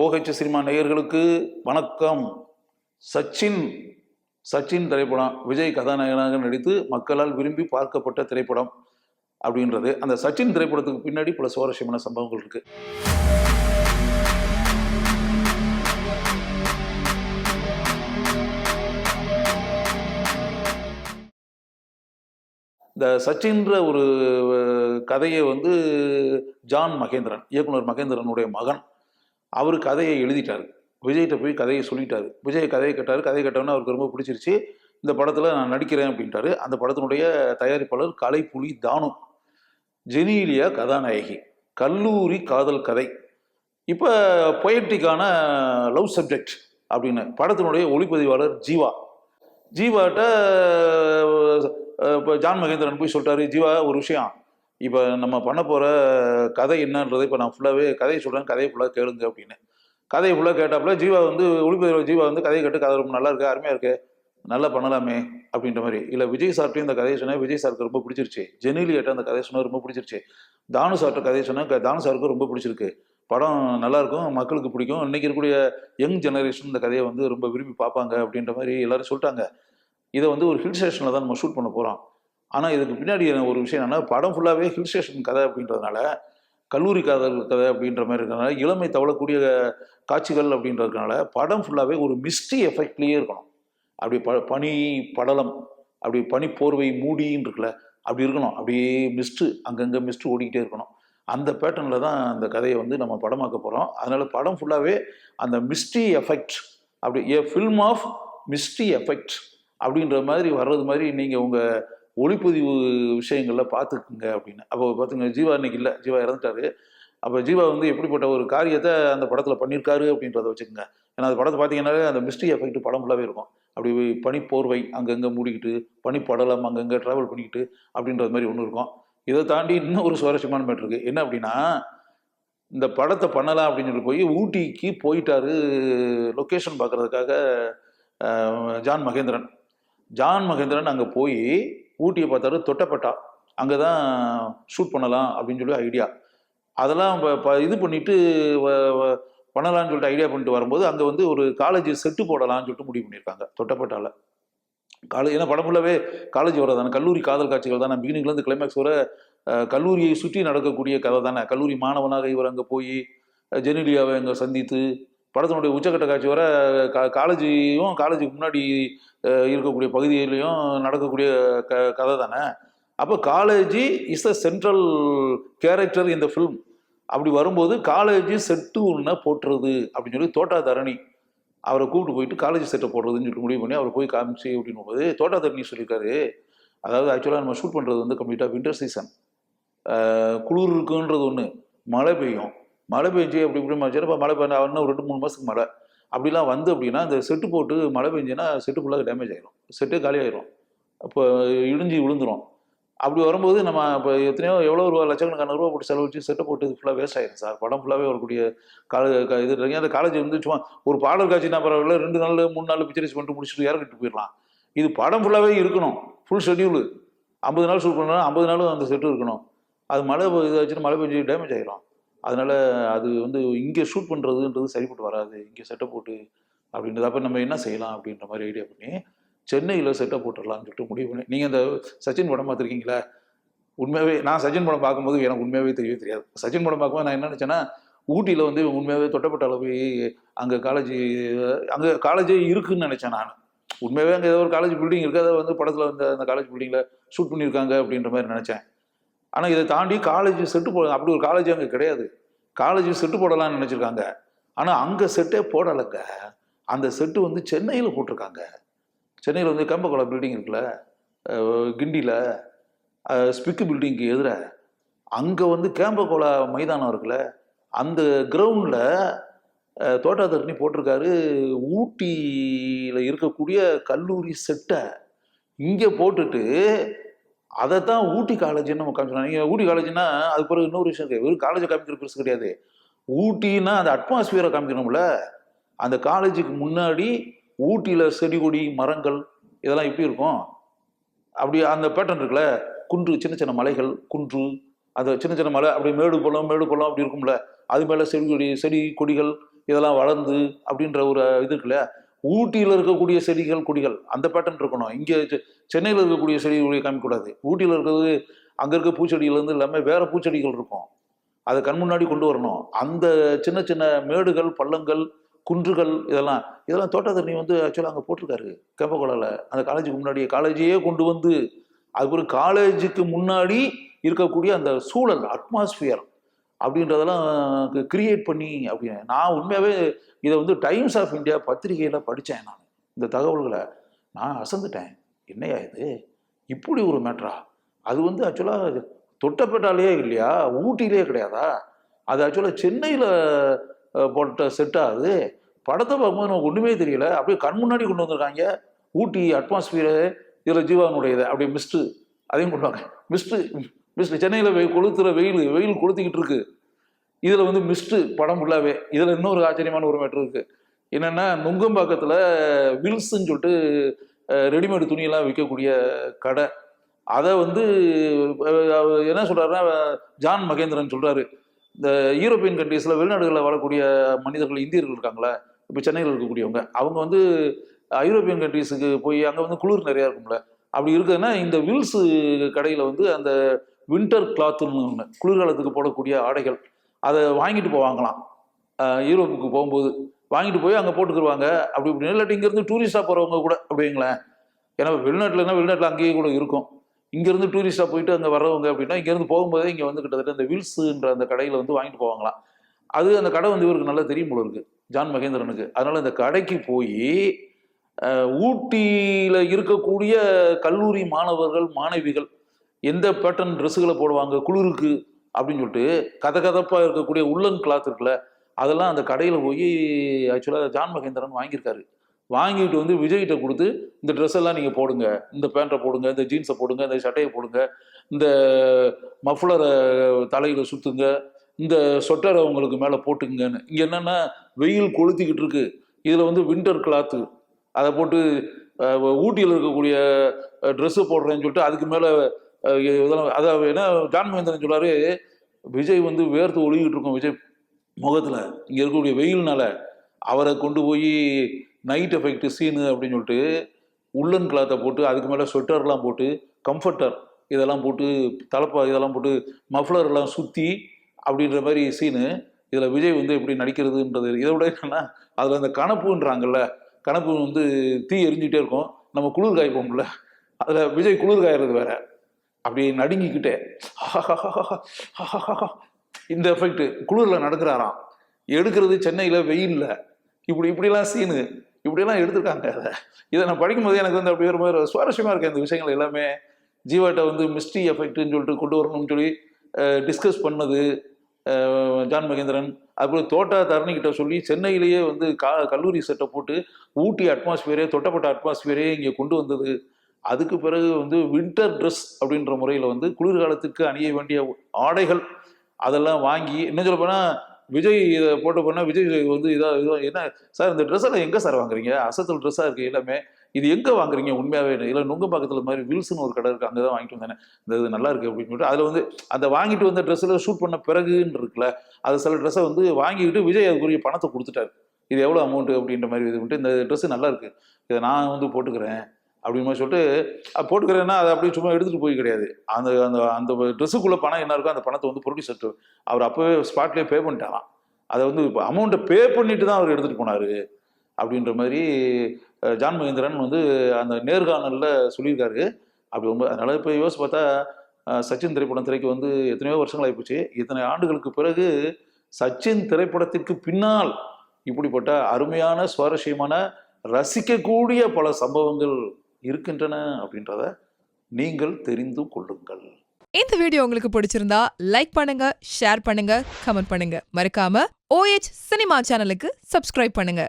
OH cinema நேயர்களுக்கு வணக்கம். சச்சின் சச்சின் திரைப்படம் விஜய் கதாநாயகனாக நடித்து மக்களால் விரும்பி பார்க்கப்பட்ட திரைப்படம் அப்படின்றது. அந்த சச்சின் திரைப்படத்துக்கு பின்னாடி பல சுவாரஸ்யமான சம்பவங்கள் இருக்கு. இந்த சச்சின்ற ஒரு கதையை வந்து ஜான் மகேந்திரன் இயக்குனர் மகேந்திரனுடைய மகன் அவர் கதையை எழுதிட்டார். விஜய்கிட்ட போய் கதையை சொல்லிட்டாரு. விஜய் கதையை கேட்டார். கதையை கேட்டவொன்னே அவருக்கு ரொம்ப பிடிச்சிருச்சு. இந்த படத்தில் நான் நடிக்கிறேன் அப்படின்ட்டாரு. அந்த படத்தினுடைய தயாரிப்பாளர் கலைப்புலி தானு. ஜெனீலியா கதாநாயகி. கல்லூரி காதல் கதை. இப்போ பொயட்டிக்கான லவ் சப்ஜெக்ட் அப்படின்னு படத்தினுடைய ஒளிப்பதிவாளர் ஜீவா. ஜீவாட்ட இப்போ ஜான் மகேந்திரன் போய் சொல்லிட்டாரு. ஜீவா ஒரு விஷயம். இப்போ நம்ம பண்ண போகிற கதை என்னன்றது இப்போ நான் ஃபுல்லாகவே கதையை சொல்கிறேன் கதையை ஃபுல்லாக கேளுங்க அப்படின்னு. கதையை ஃபுல்லாக கேட்டாப்புல ஜீவா வந்து ஒளிப்பதிவாளர் ஜீவா வந்து கதையை கேட்டு கதை ரொம்ப நல்லா இருக்கு அருமையாக இருக்கு. நல்லா பண்ணலாமே அப்படின்ற மாதிரி. இல்லை விஜய் சார்ட்டையும் இந்த கதையை சொன்னேன். விஜய் சாருக்கு ரொம்ப பிடிச்சிருச்சு. ஜெனிலியாட்ட அந்த கதையை சொன்னால் ரொம்ப பிடிச்சிருச்சு. தானு சார்ட்ட கதையை சொன்னேன். தானு சாருக்கு ரொம்ப பிடிச்சிருக்கு. படம் நல்லாயிருக்கும் மக்களுக்கு பிடிக்கும். இன்றைக்கி இருக்கக்கூடிய யங் ஜெனரேஷன் இந்த கதையை வந்து ரொம்ப விரும்பி பார்ப்பாங்க அப்படின்ற மாதிரி எல்லோரும் சொல்லிட்டாங்க. இதை வந்து ஒரு ஹில் ஸ்டேஷனில் தான் நம்ம ஷூட் பண்ண போகிறோம் ஆனால் இதுக்கு பின்னாடி ஒரு விஷயம் என்னன்னா படம் ஃபுல்லாகவே ஹில் ஸ்டேஷன் கதை அப்படின்றதுனால கல்லூரி காதல் கதை அப்படின்ற மாதிரி இருக்கிறதுனால இளமை தவழக்கூடிய காட்சிகள் அப்படின்றதுனால படம் ஃபுல்லாகவே ஒரு மிஸ்டி எஃபெக்ட்லேயே இருக்கணும். அப்படி ப பனி படலம் அப்படி பனி போர்வை மூடின்னு இருக்குல்ல அப்படி இருக்கணும். அப்படியே மிஸ்ட்டு அங்கங்கே மிஸ்ட்டு ஓடிக்கிட்டே இருக்கணும். அந்த பேட்டர்னில் தான் அந்த கதையை வந்து நம்ம படமாக்க போகிறோம் அதனால் படம் ஃபுல்லாகவே அந்த மிஸ்டி எஃபெக்ட் அப்படி a film of misty effect அப்படின்ற மாதிரி வர்றது மாதிரி நீங்கள் உங்கள் ஒளிப்பதிவு விஷயங்களில் பார்த்துக்குங்க அப்படின்னு. அப்போ பார்த்துங்க ஜீவா இன்னைக்கு இல்லை. ஜீவா இறந்துட்டாரு. அப்போ ஜீவா வந்து எப்படிப்பட்ட ஒரு காரியத்தை அந்த படத்தில் பண்ணியிருக்காரு அப்படின்றத வச்சுக்கோங்க. ஏன்னா அந்த படத்தை பார்த்தீங்கன்னாலே அந்த மிஸ்ட்ரி எஃபெக்ட் படம் ஃபுல்லாகவே இருக்கும். அப்படி பனி போர்வை அங்கங்கே மூடிக்கிட்டு பனி அங்கங்கே ட்ராவல் பண்ணிக்கிட்டு அப்படின்றது மாதிரி ஒன்று இருக்கும். இதை தாண்டி இன்னும் ஒரு சுவாரஸ்யமான மேட் இருக்குது என்ன அப்படின்னா இந்த படத்தை பண்ணலாம் அப்படின்னு சொல்லி போய் ஊட்டிக்கு போயிட்டாரு லொக்கேஷன் பார்க்கறதுக்காக ஜான் மகேந்திரன். ஜான் மகேந்திரன் அங்கே போய் ஊட்டியை பார்த்தாரு தொட்டப்பட்டா அங்கே தான் ஷூட் பண்ணலாம் அப்படின்னு சொல்லி ஐடியா அதெல்லாம் ப- இது பண்ணிட்டு வ- பண்ணலாம்னு சொல்லிட்டு ஐடியா பண்ணிட்டு வரும்போது அங்கே வந்து ஒரு காலேஜ் செட்டு போடலாம்னு சொல்லிட்டு முடிவு பண்ணியிருக்காங்க தொட்டப்பட்டால. காலேஜ் ஏன்னா படம் ஃபுல்லாவே காலேஜ் வரதானே கல்லூரி காதல் காட்சிகள் தானே பிகினிங்லேருந்து கிளைமேக்ஸ் வர கல்லூரியை சுற்றி நடக்கக்கூடிய கதை தானே கல்லூரி மாணவனாக இவர் அங்கே போய் ஜெனிலியாவை அங்கே சந்தித்து படத்தினுடைய உச்சக்கட்ட காட்சி வர கா காலேஜையும் காலேஜுக்கு முன்னாடி இருக்கக்கூடிய பகுதியிலையும் நடக்கக்கூடிய க கதை தானே? அப்போ college is the central character இந்த ஃபில்ம். அப்படி வரும்போது காலேஜ் செட்டு ஒன்று போட்டுறது அப்படின்னு சொல்லி தோட்டா தரணி அவரை கூப்பிட்டு போயிட்டு காலேஜ் செட்டை போடுறதுன்னு சொல்லி முடிவு பண்ணி அவர் போய் காமிச்சு அப்படின்னும் போது தோட்டா தரணி சொல்லியிருக்காரு. அதாவது ஆக்சுவலாக நம்ம ஷூட் பண்ணுறது வந்து கம்ப்ளீட்டாக வின்டர் சீசன் குளிர் இருக்குன்றது ஒன்று மழை பெய்யும். மழை பெஞ்சு அப்படி இப்படி மழை மழை பெய்ய இன்னும் ஒரு ரெண்டு மூணு மாதத்துக்கு மழை. அப்படிலாம் வந்து அப்படின்னா இந்த செட்டு போட்டு மழை பெஞ்சுன்னா செட்டு ஃபுல்லாக டேமேஜ் ஆயிரும். செட்டே காலி ஆயிரும். அப்போ இடிஞ்சு விழுந்துரும். அப்படி வரும்போது நம்ம இப்போ எத்தனையோ எவ்வளோ ரூபா லட்சக்கணக்கான ரூபா போட்டு செலவழிச்சு செட்டை போட்டு இது ஃபுல்லாக வேஸ்ட் ஆயிடும் சார். படம் ஃபுல்லாகவே வரக்கூடிய காலேஜ் இது இருக்கு. அந்த காலேஜ் வந்து சும்மா ஒரு பாடல் காட்சினா பரவாயில்ல ரெண்டு நாள் மூணு நாள் பிக்சரைஸ் பண்ணிட்டு முடிச்சுட்டு இறக்கிட்டு போயிடலாம்? இது படம் ஃபுல்லாகவே இருக்கணும். ஃபுல் ஷெட்யூலு ஐம்பது நாள் ஷூட் பண்ணா ஐம்பது நாளும் அந்த செட்டு இருக்கணும். அது மழை பெ- இதாச்சுன்னா மழை பெஞ்சு டேமேஜ் ஆயிரும். அதனால் அது வந்து இங்கே ஷூட் பண்ணுறதுன்றது சரிப்பட்டு வராது. இங்கே செட்டை போட்டு அப்படின்றது. அப்போ நம்ம என்ன செய்யலாம் அப்படின்ற மாதிரி ஐடியா பண்ணி சென்னையில் செட்டை போட்டுடலாம்னு சொல்லிட்டு முடிவு பண்ணி நீங்கள் இந்த சச்சின் படம் பார்த்துருக்கீங்களா? உண்மையாகவே நான் சச்சின் படம் பார்க்கும்போது எனக்கு உண்மையாகவே தெரியவே தெரியாது. சச்சின் படம் பார்க்கும்போது நான் என்ன நினச்சேன்னா ஊட்டியில் வந்து உண்மையாகவே தொட்டப்பட்ட அளவு அங்கே காலேஜ் அங்கே காலேஜே இருக்குதுன்னு நினச்சேன் நான். உண்மையாகவே அங்கே ஏதோ ஒரு காலேஜ் பில்டிங் இருக்குது அதை வந்து படத்தில் வந்து அந்த காலேஜ் பில்டிங்கில் ஷூட் பண்ணியிருக்காங்க அப்படின்ற மாதிரி நினச்சேன். ஆனால் இதை தாண்டி காலேஜ் செட்டு போ அப்படி ஒரு காலேஜ் அங்கே கிடையாது. காலேஜ் செட்டு போடலாம்னு நினச்சிருக்காங்க. ஆனால் அங்கே செட்டே போடலைங்க. அந்த செட்டு வந்து சென்னையில் போட்டிருக்காங்க. சென்னையில் வந்து கம்பக்குளம் பில்டிங் இருக்குல்ல கிண்டியில் ஸ்பிக்கு பில்டிங்க்கு எதிர. அங்கே வந்து கேம்பகோள மைதானம் இருக்குல்ல அந்த கிரவுண்டில் தோட்டாத்தரணி போட்டிருக்காரு. ஊட்டியில் இருக்கக்கூடிய கல்லூரி செட்டை இங்கே போட்டுட்டு அதை தான் ஊட்டி காலேஜ்னு நம்ம காமிச்சோம் நீங்கள் ஊட்டி காலேஜ்னா அது பிறகு இன்னொரு விஷயம் இருக்குது வெறும் காலேஜை காமிக்கிற பெருசு கிடையாது. ஊட்டின்னா அந்த அட்மாஸ்பியரை காமிக்கணும்ல. அந்த காலேஜுக்கு முன்னாடி ஊட்டியில் செடி கொடி மரங்கள் இதெல்லாம் எப்படி இருக்கும்? அப்படி அந்த பேட்டர்ன் இருக்குல்ல. குன்று சின்ன சின்ன மலைகள் குன்று அந்த சின்ன சின்ன மலை அப்படி மேடு பள்ளம் மேடு பள்ளம் அப்படி இருக்கும்ல. அது மேலே செடி கொடி செடி கொடிகள் இதெல்லாம் வளர்ந்து அப்படின்ற ஒரு இது இருக்குல்ல. ஊட்டியில் இருக்கக்கூடிய செடிகள் கொடிகள் அந்த பேட்டர்ன் இருக்கணும். இங்கே சென்னையில் இருக்கக்கூடிய செடிகளை காமிக்கூடாது ஊட்டியில் இருக்கிறது அங்கே இருக்க பூச்செடியிலேருந்து எல்லாமே வேறு பூச்செடிகள் இருக்கும். அதை கண் முன்னாடி கொண்டு வரணும். அந்த சின்ன சின்ன மேடுகள் பள்ளங்கள் குன்றுகள் இதெல்லாம் இதெல்லாம் தோட்டத்தண்ணி வந்து ஆக்சுவலாக அங்கே போட்டிருக்காரு. கேப்பகுளாவில் அந்த காலேஜுக்கு முன்னாடியே காலேஜையே கொண்டு வந்து அதுக்கு ஒரு காலேஜுக்கு முன்னாடி இருக்கக்கூடிய அந்த சூழல் அட்மாஸ்பியர் அப்படின்றதெல்லாம் கிரியேட் பண்ணி அப்படின்னு நான் உண்மையாகவே இதை வந்து டைம்ஸ் ஆஃப் இந்தியா பத்திரிகையில் படித்தேன் நான். இந்த தகவல்களை. நான் அசந்துட்டேன். என்னையா இது? இப்படி ஒரு மேட்ரா அது வந்து ஆக்சுவலாக தொட்டப்பேட்டாலே இல்லையா? ஊட்டிலே கிடையாதா? அது ஆக்சுவலாக சென்னையில் போட்ட செட் ஆகுது படத்தை பார்க்கும்போது நமக்கு ஒன்றுமே தெரியல. அப்படியே கண் முன்னாடி கொண்டு வந்திருக்காங்க. ஊட்டி அட்மாஸ்பியரு இதில் ஜீவானுடையது அப்படியே மிஸ்ட்டு அதையும் கொண்டு வாங்க. மிஸ்ட்டு மிஸ்ட்டு சென்னையில் வெயில் கொளுத்துற வெயில் வெயில் கொளுத்திக்கிட்டு இருக்கு. இதில் வந்து மிஸ்டு படம் ஃபுல்லாகவே இதில் இன்னொரு ஆச்சரியமான ஒரு மேட்ரு இருக்குது என்னென்னா நுங்கம்பாக்கத்தில் வில்ஸுன்னு சொல்லிட்டு ரெடிமேடு துணியெல்லாம் விற்கக்கூடிய கடை. அதை வந்து என்ன சொல்கிறாருன்னா ஜான் மகேந்திரன் சொல்கிறாரு இந்த யூரோப்பியன் கண்ட்ரீஸில் வெளிநாடுகளில் வாழக்கூடிய மனிதர்கள் இந்தியர்கள் இருக்காங்களே? இப்போ சென்னையில் இருக்கக்கூடியவங்க. அவங்க வந்து ஐரோப்பியன் கண்ட்ரீஸுக்கு போய் அங்கே வந்து குளிர் நிறையா இருக்கும்ல. அப்படி இருக்குதுன்னா இந்த வில்ஸு கடையில் வந்து அந்த வின்டர் கிளாத்துன்னு ஒன்று குளிர்காலத்துக்கு போடக்கூடிய ஆடைகள் அதை வாங்கிட்டு போவாங்களாம். யூரோப்புக்கு போகும்போது வாங்கிட்டு போய் அங்கே போட்டுக்குருவாங்க. அப்படி இப்படி இல்லாட்டி இங்கேருந்து டூரிஸ்டாக போகிறவங்க கூட அப்படிங்களேன். ஏன்னா வெளிநாட்டில்னா வெளிநாட்டில் அங்கேயே கூட இருக்கும். இங்கேருந்து டூரிஸ்டாக போயிட்டு அங்கே வர்றவங்க அப்படின்னா இங்கேருந்து போகும்போதே இங்கே வந்து கிட்டத்தட்ட இந்த வில்ஸுன்ற அந்த கடையில் வந்து வாங்கிட்டு போவாங்களாம். அது அந்த கடை வந்து இவருக்கு நல்லா தெரியும் போல இருக்கு ஜான் மகேந்திரனுக்கு. அதனால் இந்த கடைக்கு போய் ஊட்டியில் இருக்கக்கூடிய கல்லூரி மாணவர்கள் மாணவிகள் எந்த பேட்டர்ன் ட்ரெஸ்ஸுகளை போடுவாங்க? குளிருக்கு அப்படின்னு சொல்லிட்டு கத கதப்பாக இருக்கக்கூடிய உள்ளன் கிளாத் இருக்குல்ல அதெல்லாம் அந்த கடையில் போய் ஆக்சுவலாக ஜான் மகேந்திரன் வாங்கியிருக்காரு. வாங்கிட்டு வந்து விஜய்கிட்ட கொடுத்து இந்த ட்ரெஸ் எல்லாம் நீங்கள் போடுங்க. இந்த பேண்ட்டை போடுங்க. இந்த ஜீன்ஸை போடுங்க. இந்த சட்டையை போடுங்க. இந்த மஃப்ளரை தலையில் சுற்றுங்க இந்த சொட்டரை உங்களுக்கு மேலே போட்டுங்கன்னு இங்கே என்னென்னா வெயில் கொளுத்திக்கிட்டு இருக்கு. இதில் வந்து வின்டர் கிளாத்து அதை போட்டு ஊட்டியில் இருக்கக்கூடிய ட்ரெஸ்ஸு போடுறேன்னு சொல்லிட்டு அதுக்கு மேலே இதெல்லாம் அதை என்ன ஜான் மகேந்திரன் சொல்றாரு விஜய் வந்து வேர்த்து ஒழுகிட்டு இருக்கும் விஜய் முகத்தில். இங்கே இருக்கக்கூடிய வெயில்னால அவரை கொண்டு போய் நைட் எஃபெக்ட் சீனு அப்படின்னு சொல்லிட்டு உள்ளன் கிளாத்தை போட்டு அதுக்கு மேலே ஸ்வெட்டர்லாம் போட்டு கம்ஃபர்டர் இதெல்லாம் போட்டு தலைப்பா இதெல்லாம் போட்டு மஃப்ளர்லாம் சுற்றி அப்படின்ற மாதிரி சீனு இதில் விஜய் வந்து எப்படி நடிக்கிறதுன்றது இதை விட என்னன்னா அதில் அந்த கணப்புன்றாங்கல்ல கணப்பு வந்து தீ எரிஞ்சிட்டே இருக்கும். நம்ம குளிர் காய்ப்போம்ல அதில் விஜய் குளிர் காயறது வேறு. அப்படியே நடுங்கிக்கிட்டே இந்த எஃபெக்ட் குளிரில் நடக்கிறாராம். எடுக்கிறது சென்னையில் வெயிலில். இப்படி இப்படிலாம் சீனு இப்படியெல்லாம் எடுத்திருக்காங்க அதை. இதை நான் படிக்கும்போது எனக்கு வந்து அப்படி ஒரு மாதிரி சுவாரஸ்யமாக இருக்குது இந்த விஷயங்கள் எல்லாமே ஜீவாட்டை வந்து மிஸ்ட்ரி எஃபெக்ட்னு சொல்லிட்டு கொண்டு வரணும்னு சொல்லி டிஸ்கஸ் பண்ணது ஜான் மகேந்திரன். அதுபோல் தோட்டா தரணிக்கிட்ட சொல்லி சென்னையிலேயே வந்து கா கல்லூரி செட்டை போட்டு ஊட்டி அட்மாஸ்பியரே தொட்டப்பட்ட அட்மாஸ்பியரே இங்கே கொண்டு வந்தது. அதுக்கு பிறகு வந்து வின்டர் ட்ரெஸ் அப்படின்ற முறையில் வந்து குளிர்காலத்துக்கு அணிய வேண்டிய ஆடைகள் அதெல்லாம் வாங்கி என்ன சொல்ல போனால் விஜய் இதை போட்டு போனால் விஜய் வந்து இதாக இதாக என்ன சார் இந்த ட்ரெஸ் எல்லாம் எங்கே சார் வாங்குறீங்க? அசத்தல் ட்ரெஸ்ஸாக இருக்குது எல்லாமே. இது எங்கே வாங்குறீங்க? உண்மையாகவே இல்லை. நுங்கம்பாக்கத்தில் மாதிரி வில்ஸ்னு ஒரு கடை இருக்குது அங்கே தான் வாங்கிட்டு வந்தேன். இந்த இது நல்லா இருக்குது அப்படின்னு சொல்லிட்டு அதில் வந்து அந்த வாங்கிட்டு வந்த ட்ரெஸ்ஸில் ஷூட் பண்ண பிறகுன்னு இருக்குல்ல அது சில ட்ரெஸ்ஸை வந்து வாங்கிக்கிட்டு விஜய் அதுக்குரிய பணத்தை கொடுத்துட்டாரு. இது எவ்வளோ அமௌண்ட்டு அப்படின்ற மாதிரி இது பண்ணிட்டு இந்த ட்ரெஸ்ஸு நல்லா இருக்குது இதை நான் வந்து போட்டுக்கிறேன். அப்படின்னு மாதிரி சொல்லிட்டு போட்டுக்கிறேன்னா அதை அப்படியே சும்மா எடுத்துகிட்டு போய் கிடையாது. அந்த அந்த அந்த ட்ரெஸ்ஸுக்குள்ளே பணம் என்ன இருக்கோ அந்த பணத்தை வந்து ப்ரொடியூசர் அவர் அப்போவே ஸ்பாட்லேயே பே பண்ணிட்டாராம். அதை வந்து இப்போ அமௌண்ட்டை பே பண்ணிட்டு தான் அவர் எடுத்துகிட்டு போனார். அப்படின்ற மாதிரி ஜான் மகேந்திரன் வந்து அந்த நேர்காணலில் சொல்லியிருக்காரு. அப்படி ரொம்ப அதனால் இப்போ யோசிச்சு பார்த்தா சச்சின் திரைப்படம் திரைக்கு வந்து எத்தனையோ வருஷங்கள் ஆகிப்போச்சு இத்தனை ஆண்டுகளுக்கு பிறகு சச்சின் திரைப்படத்திற்கு பின்னால் இப்படிப்பட்ட அருமையான சுவாரஸ்யமான ரசிக்கக்கூடிய பல சம்பவங்கள் இருக்கின்றன அப்படின்றத நீங்கள் தெரிந்து கொள்ளுங்கள். இந்த வீடியோ உங்களுக்கு பிடிச்சிருந்தா லைக் பண்ணுங்க ஷேர் பண்ணுங்க கமெண்ட் பண்ணுங்க. மறக்காம ஓஎச் சினிமா சேனலுக்கு சப்ஸ்கிரைப் பண்ணுங்க.